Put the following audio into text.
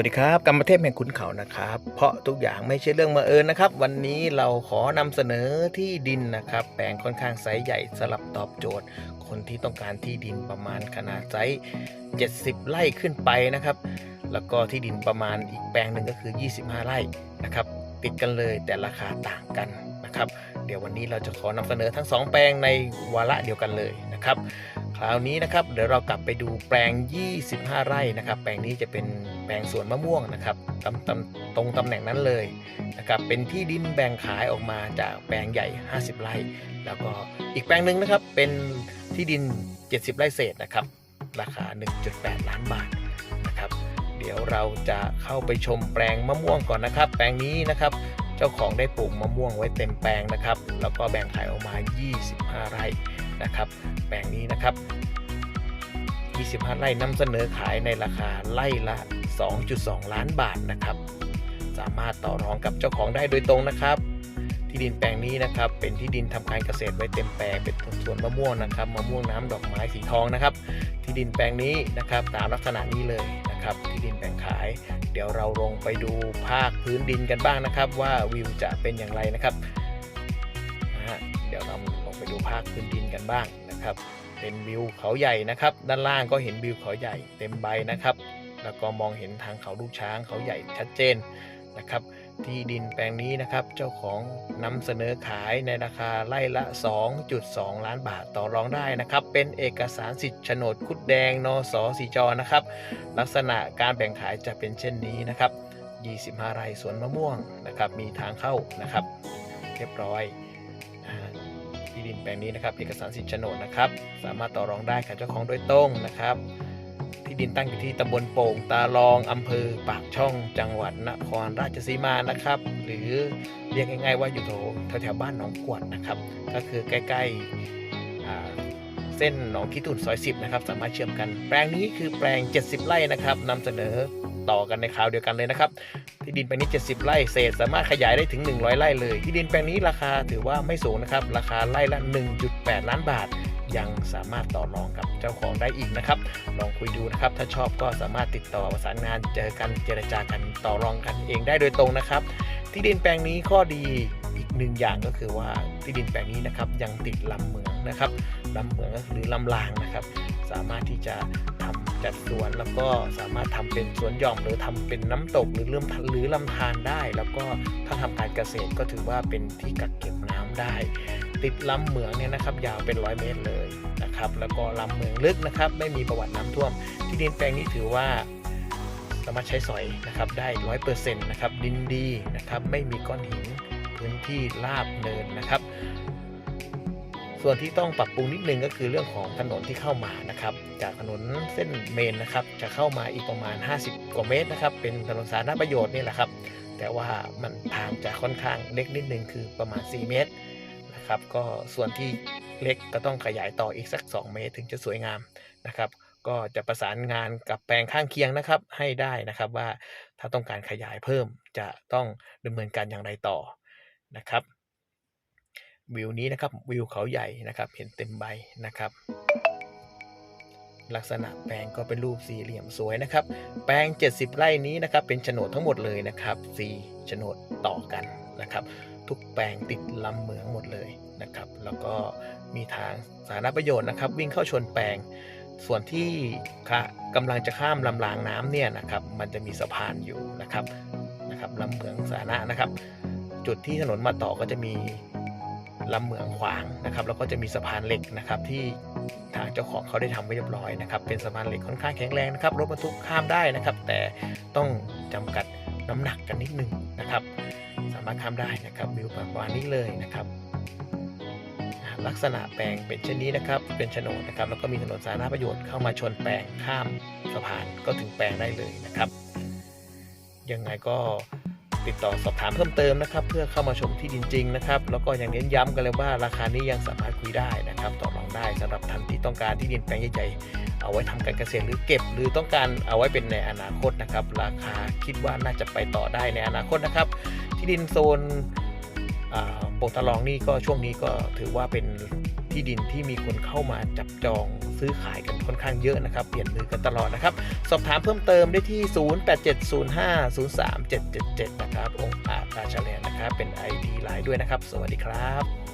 วัสดีครับกรรมเทพแห่งขุนเขานะครับ เพราะทุกอย่างไม่ใช่เรื่องมาเอิญนะครับ วันนี้เราขอนำเสนอที่ดินนะครับ แปลงค่อนข้างไซส์ใหญ่สลับตอบโจทย์ คนที่ต้องการที่ดินประมาณขนาดไซส์70 ไร่ขึ้นไปนะครับ แล้วก็ที่ดินประมาณอีกแปลงหนึ่งก็คือ 25 ไร่นะครับ ติดกันเลยแต่ราคาต่างกันนะครับ เดี๋ยววันนี้เราจะขอนำเสนอทั้ง 2 แปลงในวาระเดียวกันเลยนะครับ คราวนี้นะครับเดี๋ยวเรากลับไปดูแปลง 25 ไร่นะครับ แปลงนี้จะเป็นแปลงสวนมะม่วงนะครับตำตำตรงตำแหน่งนั้นเลยนะครับเป็นที่ดินแบ่งขายออกมาจากแปลงใหญ่ 50 ไร่ แล้วก็อีกแปลงหนึ่งนะครับเป็นที่ดิน 70 ไร่เศษนะครับราคา 1.8 ล้านบาทนะครับเดี๋ยวเราจะเข้าไปชมแปลงมะม่วงก่อนนะครับ แปลงนี้นะครับเจ้าของได้ปลูกมะม่วงไว้เต็มแปลงนะครับแล้วก็แบ่งขายออกมา 25 ไร่ นะครับแปลงนี้นะครับ 25 ไร่นำเสนอขายในราคาไร่ละ 2.2 ล้านบาทนะครับ สามารถต่อรองกับเจ้าของได้โดยตรงนะครับ ที่ดินแปลงนี้นะครับเป็นที่ดินทำการเกษตรไว้เต็มแปลงเป็นสวนมะม่วงนะครับมะม่วงน้ำดอกไม้สีทองนะครับ ที่ดินแปลงนี้นะครับตามลักษณะนี้เลยนะครับ ที่ดินแบ่งขาย เดี๋ยวเราลงไปดูภาคพื้นดินกันบ้างนะครับ ว่าวิวจะเป็นอย่างไรนะครับนะฮะเดี๋ยวเรา ไปดูภาคพื้นดินกันบ้างนะครับ เป็นวิวเขาใหญ่นะครับ ด้านล่างก็เห็นวิวเขาใหญ่เต็มใบนะครับ แล้วก็มองเห็นทางเขาลูกช้างเขาใหญ่ชัดเจนนะครับ ที่ดินแปลงนี้นะครับ เจ้าของนำเสนอขายในราคาไร่ละ 2.2 ล้านบาทต่อรองได้นะครับ เป็นเอกสารสิทธิ์โฉนดคุดแดงนสสีจอนะครับ ลักษณะการแบ่งขายจะเป็นเช่นนี้นะครับ 25 ไร่สวนมะม่วงนะครับ มีทางเข้านะครับ เรียบร้อย ที่ดินแปลงนี้นะครับ เอกสารสิทธิ์โฉนดนะครับ สามารถต่อรองได้กับเจ้าของโดยตรงนะครับ ที่ดินตั้งอยู่ที่ตำบลโป่งตาลองอำเภอปากช่องจังหวัดนครราชสีมานะครับ หรือเรียกง่ายๆว่าอยู่แถวแถวๆบ้านหนองกวดนะครับ ก็คือใกล้ๆเส้นหนองขี้ตุ่นซอย 10 นะครับ สามารถเชื่อมกัน แปลงนี้คือแปลง 70 ไร่นะครับนำเสนอ ต่อกันในคราวเดียวกันเลยนะครับ ที่ดินแปลงนี้ 70 ไร่เศษ สามารถขยายได้ถึง 100 ไร่เลย ที่ดินแปลงนี้ราคาถือว่าไม่สูงนะครับ ราคาไร่ละ 1.8 ล้านบาท ยังสามารถต่อรองกับเจ้าของได้อีกนะครับ ลองคุยดูนะครับ ถ้าชอบก็สามารถติดต่อประสานงานเจอกันเจรจากันต่อรองกันเองได้โดยตรงนะครับ ที่ดินแปลงนี้ข้อดีอีกหนึ่งอย่างก็คือว่าที่ดินแปลงนี้นะครับยังติดลำเหมืองนะครับลำเหมืองก็คือลำรางนะครับ สามารถที่จะ จัดสวนแล้วก็สามารถทำเป็นสวนหย่อมหรือทำเป็นน้ำตกหรือเริ่มหรือลำธารได้ แล้วก็ถ้าทำการเกษตรก็ถือว่าเป็นที่กักเก็บน้ำได้ ติดลำเหมืองเนี่ยนะครับ ยาวเป็นร้อยเมตรเลยนะครับแล้วก็ลำเหมืองลึกนะครับ ไม่มีประวัติน้ำท่วม ที่ดินแปลงนี้ถือว่าสามารถใช้สอยนะครับได้ร้อยเปอร์เซ็นต์นะครับดินดีนะครับไม่มีก้อนหินพื้นที่ราบเนินนะครับ ส่วนที่ต้องปรับปรุงนิดนึงก็คือเรื่องของถนนที่เข้ามานะครับ จากถนนเส้นเมนนะครับ จะเข้ามาอีกประมาณ 50 กว่าเมตรนะครับ เป็นถนนสาธารณประโยชน์นี่แหละครับ แต่ว่ามันทางจะค่อนข้างเล็กนิดนึงคือประมาณ 4 เมตรนะครับ ก็ส่วนที่เล็กก็ต้องขยายต่ออีกสัก 2 เมตรถึงจะสวยงามนะครับ ก็จะประสานงานกับแปลงข้างเคียงนะครับ ให้ได้นะครับว่าถ้าต้องการขยายเพิ่มจะต้องดำเนินการอย่างไรต่อนะครับ วิวนี้นะครับวิวเขาใหญ่นะครับเห็นเต็มใบนะครับ ลักษณะแปลงก็เป็นรูปสี่เหลี่ยมสวยนะครับ แปลง 70 ไร่นี้นะครับ เป็นโฉนดทั้งหมดเลยนะครับสี่โฉนดต่อกันนะครับ ทุกแปลงติดลำเหมืองหมดเลยนะครับ แล้วก็มีทางสาธารณประโยชน์นะครับ วิ่งเข้าชนแปลงส่วนที่กำลังจะข้ามลำรางน้ำเนี่ยนะครับ มันจะมีสะพานอยู่นะครับนะครับลำเหมืองสาธารณะนะครับ จุดที่ถนนมาต่อก็จะมี ลำเมืองขวางนะครับแล้วก็จะมีสะพานเหล็กนะครับที่ทางเจ้าของเขาได้ทำไว้เรียบร้อยนะครับเป็นสะพานเหล็กค่อนข้างแข็งแรงนะครับรถบรรทุกข้ามได้นะครับ แต่ต้องจำกัดน้ำหนักกันนิดนึงนะครับ สามารถข้ามได้นะครับวิวประมาณนี้เลยนะครับ ลักษณะแปลงเป็นเช่นนี้นะครับ เป็นโฉนดนะครับ แล้วก็มีถนนสาธารณประโยชน์เข้ามาชนแปลงข้ามสะพานก็ถึงแปลงได้เลยนะครับยังไงก็ ติดต่อสอบถามเพิ่มเติมนะครับ เพื่อเข้ามาชมที่ดินจริงนะครับ แล้วก็ยังเน้นย้ำกันเลยว่าราคานี้ยังสามารถคุยได้นะครับ ต่อรองได้สำหรับท่านที่ต้องการที่ดินแปลงใหญ่ๆเอาไว้ทำการเกษตรหรือเก็บ หรือต้องการเอาไว้เป็นในอนาคตนะครับ ราคาคิดว่าน่าจะไปต่อได้ในอนาคตนะครับ ที่ดินโซนอ่าโป่งตะลองนี่ก็ช่วงนี้ก็ถือว่าเป็นที่ดินที่มีคนเข้ามาจับจอง ซื้อขายกันค่อนข้างเยอะนะครับ เปลี่ยนมือกันตลอดนะครับ สอบถามเพิ่มเติมได้ที่ 0870503777 นะครับ องค์อาจราชาแลนนะครับ เป็น ID ไลน์ด้วยนะครับ สวัสดีครับ